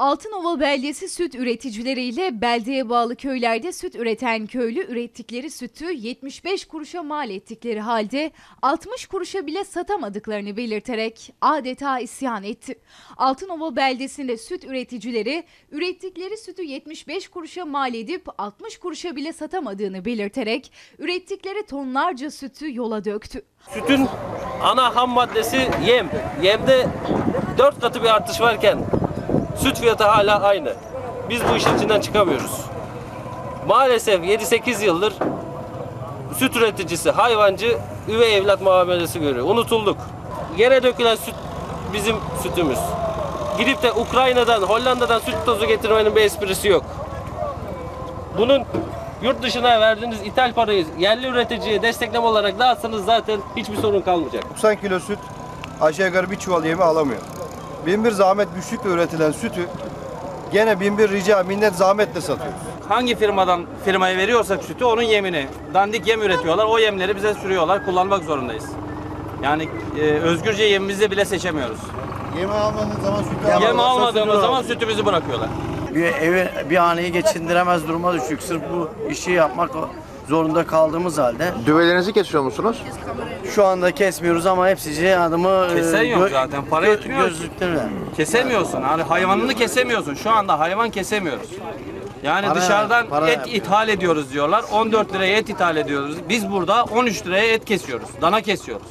Altınova Beldesi süt üreticileriyle beldeye bağlı köylerde süt üreten köylü ürettikleri sütü 75 kuruşa mal ettikleri halde 60 kuruşa bile satamadıklarını belirterek adeta isyan etti. Altınova Beldesi'nde süt üreticileri ürettikleri sütü 75 kuruşa mal edip 60 kuruşa bile satamadığını belirterek ürettikleri tonlarca sütü yola döktü. Sütün ana ham maddesi yem. Yemde 4 katı bir artış varken süt fiyatı hala aynı. Biz bu işin içinden çıkamıyoruz. Maalesef 7-8 yıldır süt üreticisi, hayvancı üvey evlat muamelesi görüyor. Unutulduk. Yere dökülen süt bizim sütümüz. Gidip de Ukrayna'dan, Hollanda'dan süt tozu getirmenin bir esprisi yok. Bunun yurt dışına verdiğiniz ithal parayı yerli üreticiye destekleme olarak dağıtsanız zaten hiçbir sorun kalmayacak. 90 kilo süt aşağı yukarı bir çuval yemi alamıyor. Bin bir zahmet güçlükle üretilen sütü gene bin bir rica minnet zahmetle satıyoruz. hangi firmadan firmaya veriyorsak sütü onun yemini dandik yem üretiyorlar. O yemleri bize sürüyorlar. Kullanmak zorundayız. Yani e, özgürce yemimizi bile seçemiyoruz. Yemi almadığın zaman sütü Yem almadığımız zaman sütümüzü bırakıyorlar. bir evi bir haneyi geçindiremez duruma düştük. Sırf bu işi yapmak zorunda kaldığımız halde Düvelerinizi kesiyor musunuz? şu anda kesmiyoruz ama hepsi adımı Kesen yok zaten, para yetmiyor. Gözlüklerle. Kesemiyorsun. Yani hayvanını kesemiyorsun. Şu anda hayvan kesemiyoruz. Yani Para- dışarıdan para et yapıyor. ithal ediyoruz diyorlar. 14 liraya et ithal ediyoruz. Biz burada 13 liraya et kesiyoruz. Dana kesiyoruz.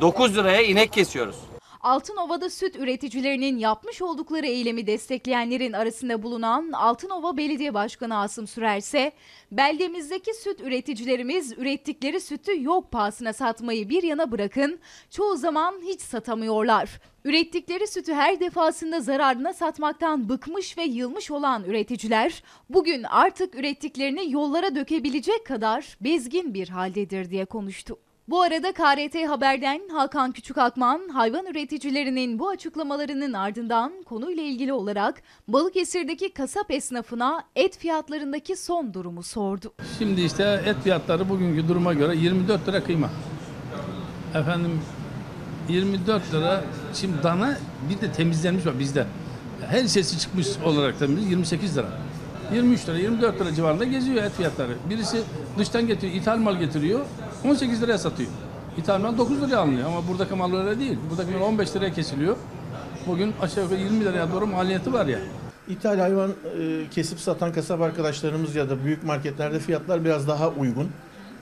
9 liraya inek kesiyoruz. Altınova'da süt üreticilerinin yapmış oldukları eylemi destekleyenlerin arasında bulunan Altınova Belediye Başkanı Asım Sürer ise beldemizdeki süt üreticilerimiz ürettikleri sütü yok pahasına satmayı bir yana bırakın çoğu zaman hiç satamıyorlar. Ürettikleri sütü her defasında zararına satmaktan bıkmış ve yılmış olan üreticiler bugün artık ürettiklerini yollara dökebilecek kadar bezgin bir haldedir diye konuştu. Bu arada KRT Haber'den Hakan Küçükakman hayvan üreticilerinin bu açıklamalarının ardından konuyla ilgili olarak Balıkesir'deki kasap esnafına et fiyatlarındaki son durumu sordu. Şimdi işte et fiyatları bugünkü duruma göre 24 lira kıyma. Efendim 24 lira şimdi dana bir de temizlenmiş var bizde. Her sesi çıkmış olarak temiz 28 lira. 23 lira 24 lira civarında geziyor et fiyatları. Birisi dıştan getiriyor ithal mal getiriyor 18 liraya satıyor. İthal mal 9 liraya alınıyor ama buradaki mal öyle değil. Buradaki mal 15 liraya kesiliyor. Bugün aşağı yukarı 20 liraya doğru maliyeti var ya. İthal hayvan e, kesip satan kasap arkadaşlarımız ya da büyük marketlerde fiyatlar biraz daha uygun.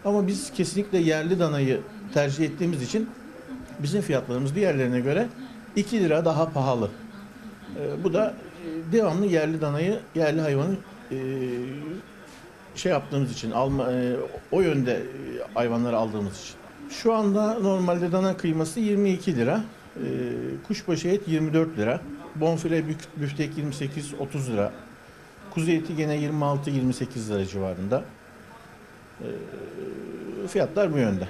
Ama biz kesinlikle yerli danayı tercih ettiğimiz için bizim fiyatlarımız diğerlerine göre 2 lira daha pahalı. E, bu da e, devamlı yerli danayı, yerli hayvanı e, şey yaptığımız için, alma, e, o yönde hayvanları aldığımız için. Şu anda normalde dana kıyması 22 lira, e, kuşbaşı et 24 lira, bonfile büf- büftek 28-30 lira, kuzu eti gene 26-28 lira civarında. E, fiyatlar bu yönde.